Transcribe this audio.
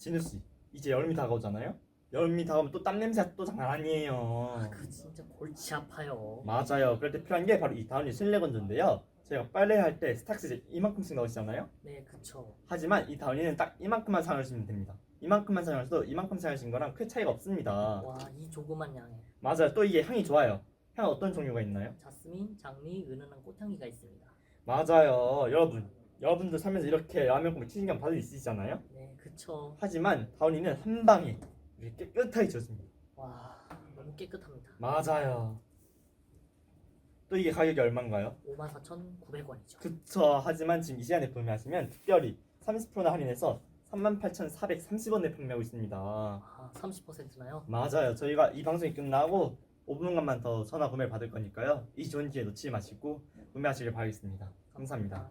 진우 씨, 이제 여름이 다가오잖아요. 여름이 다가오면 또 땀 냄새가 또 장난 아니에요. 그 진짜 골치 아파요. 맞아요. 그럴 때 필요한 게 바로 이 다운이 실내 건조인데요. 저희가 빨래할 때 스탁스 이제 이만큼씩 넣으시잖아요. 네, 그쵸. 하지만 이 다운이는 딱 이만큼만 사용하시면 됩니다. 이만큼만 사용하셔도 이만큼 사용하신 거랑 크게 차이가 없습니다. 와, 이 조그만 양에 맞아요. 또 이게 향이 좋아요. 향 어떤 종류가 있나요? 자스민, 장미, 은은한 꽃향기가 있습니다. 맞아요. 여러분. 여러분들 살면서 이렇게 라면 국 치신경 받을 수 있으시잖아요. 네, 그쵸. 하지만 다운이는 한 방에 이렇게 깨끗하게 지워집니다. 와, 너무 깨끗합니다. 맞아요. 또 이게 가격이 얼마인가요? 54,900원이죠. 그쵸. 하지만 지금 이 시간에 구매하시면 특별히 30%나 할인해서 38,430원에 판매하고 있습니다. 아, 30%나요? 맞아요. 저희가 이 방송이 끝나고 5분간만 더 전화 구매 받을 거니까요. 이 좋은 기회 놓치지 마시고 구매하시길 바라겠습니다. 감사합니다.